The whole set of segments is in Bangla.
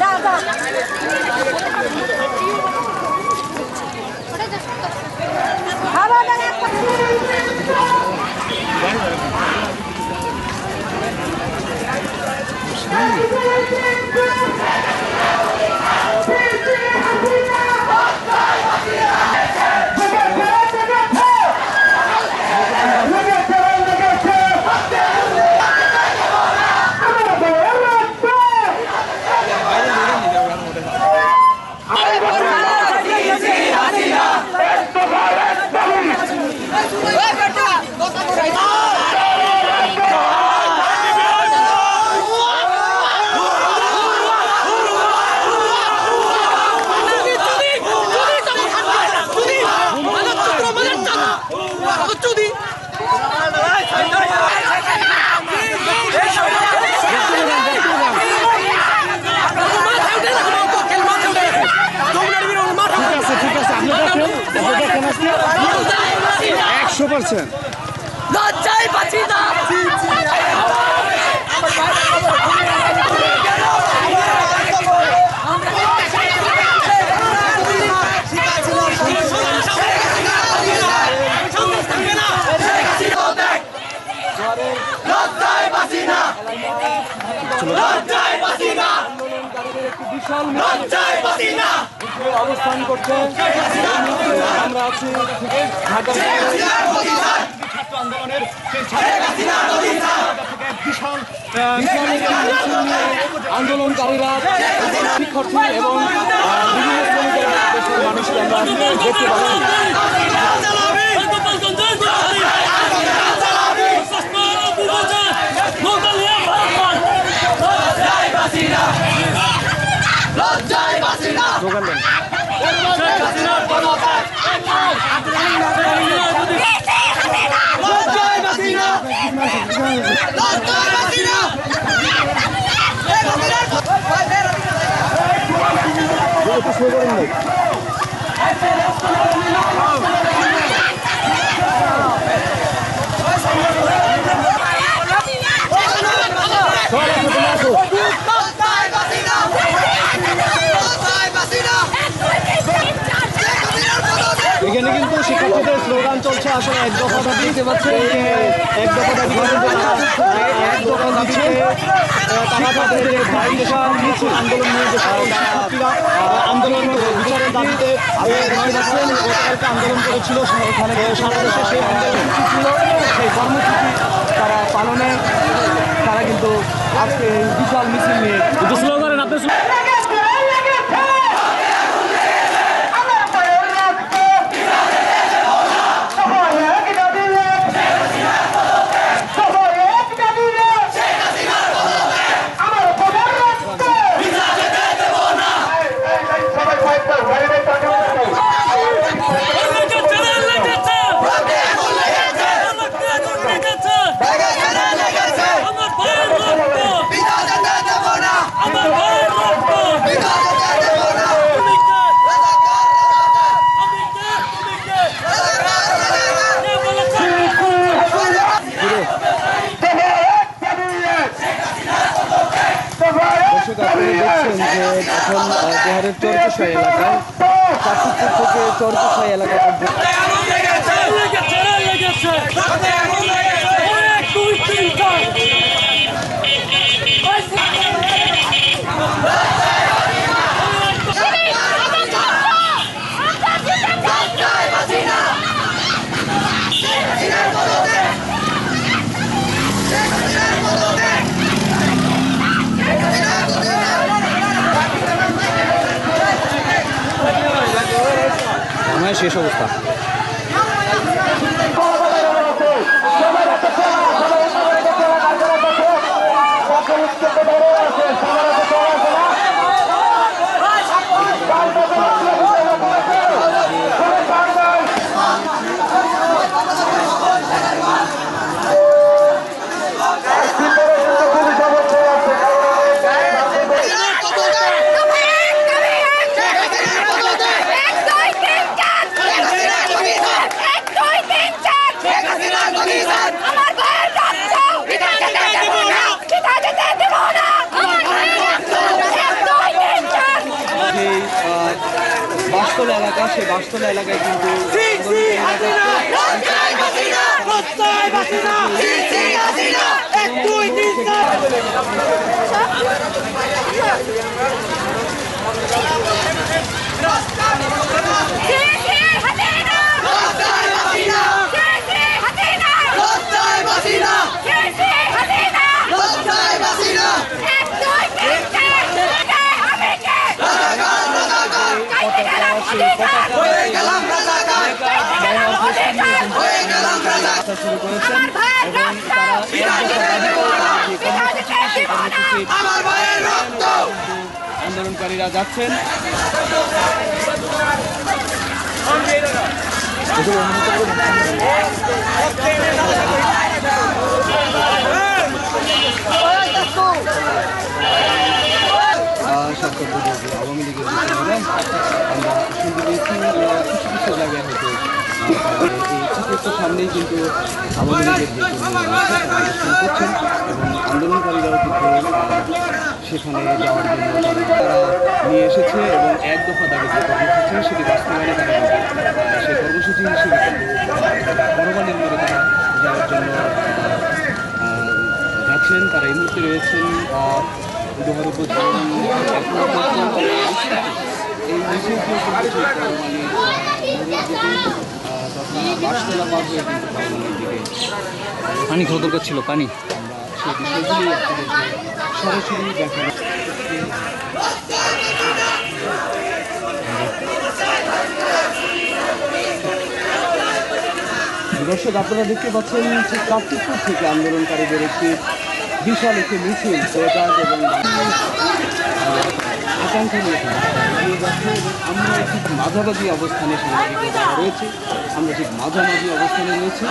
যা যা খাবার দান এক ঠিক আছে ঠিক আছে আপনি দেখেন আপনি দেখেন আপনি পার্সেন্ট লজ্জায় বাঁচি না। অবস্থান করছে সেই ছাত্র থেকে বিশাল আন্দোলনকারীরা শিক্ষার্থী এবং বিভিন্ন মানুষকে আমরা দেখতে পাচ্ছি শুরু করেন ভাই সব আছে তোমরা আসো এখানে কিন্তু শিক্ষার্থীদের স্লোগান চলছে আসলে এক দফা দাবি দিতে পারছে। এক দফা দাবি এক দফা আহ, তারা তাদের আন্দোলন নিয়ে আন্দোলন বিচারের দাবিতে পাচ্ছেন গতকালকে আন্দোলন করেছিল দেশে সেই কর্মসূচি ছিল সেই কর্মসূচি তারা পালনে তারা কিন্তু আজকে বিশাল মিছিল নিয়ে স্লোগান আপনি দর্শক আপনারা দেখছেন যে এখন বিহারের চরকুশাই এলাকায় কাশীপুর থেকে চরকুশাই এলাকা পর্যন্ত আমার শেষ অবস্থা। বস্ত্তলা এলাকায় কিন্তু যাত্রা এবং তারা আন্দোলনকারীরা যাচ্ছেন আওয়ামী লীগের আমরা কিছু কিছু জায়গায় হয়তো আহ, সামনেই কিন্তু আন্দোলনকারীরাও কিন্তু সেখানে যাওয়ার জন্য তারা নিয়ে এসেছে এবং এক দফা দাবি যে কর্মসূচি সেটি বাস্তবায়নে তারা সেই কর্মসূচি হিসেবে বড়বানের মোড়ে তারা যাওয়ার জন্য যাচ্ছেন তারা এই মুহূর্তে রয়েছেন দোহার পর্যন্ত এই মিছিলটি পার পানি খাওয়া দরকার ছিল, পানি। দর্শক, আপনারা দেখতে পাচ্ছেন ঠিক কার্তিকপুর থেকে আন্দোলনকারীদের একটি বিশাল একটি মিছিল এবং আকাঙ্ক্ষা নিয়ে আমরা ঠিক মাঝামাঝি অবস্থানে সাংবাদিকরা যারা রয়েছে। আমরা ঠিক মাঝামাঝি অবস্থানে রয়েছি।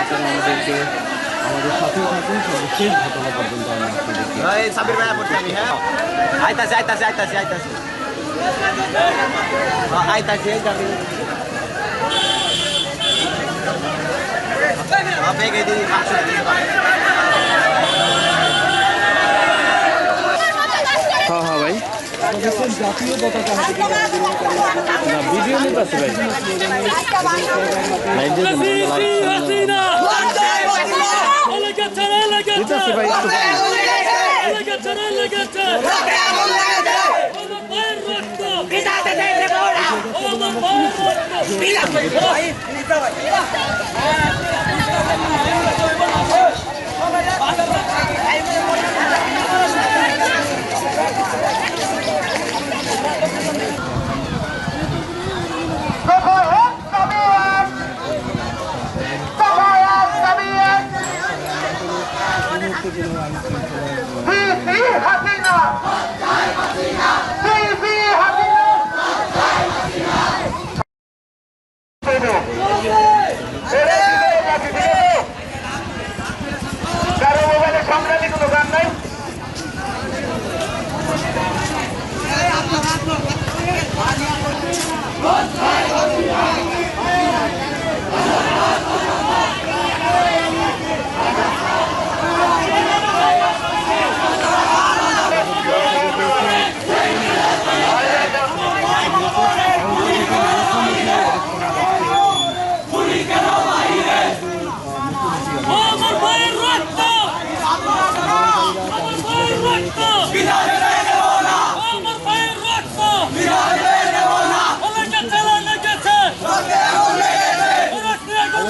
আপনারা আমাদেরকে আমাদের সাথেই থাকুন। সর্বশেষ ঘটনা পর্যন্ত আমরা আপনাদেরকে হ্যাঁ? আইতাছে আইতাছে আইতাছে আইতাছে হ্যাঁ, আইতাছে এই যাবি হ্যাঁ, বেগে দিই মাংস দিই হ্যাঁ হ্যাঁ ভাই দেখছেন জাতীয় পতাকা ভিডিও নিতে আছে ভাই দিতে আছে ভাই একটু Yeah.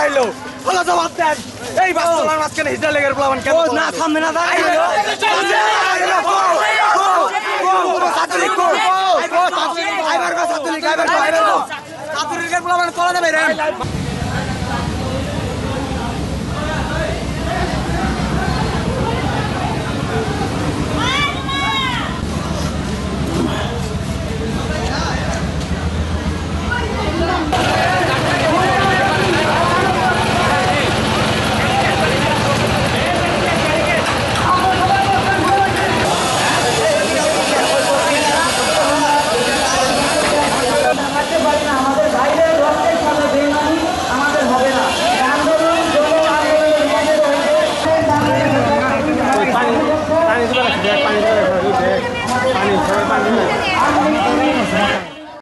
পলাইলো বলো জবাব দেন এই বাস মাঝখানে হিজড়া লেগের প্লাবান কেন না সামনে না যাবে রে পানি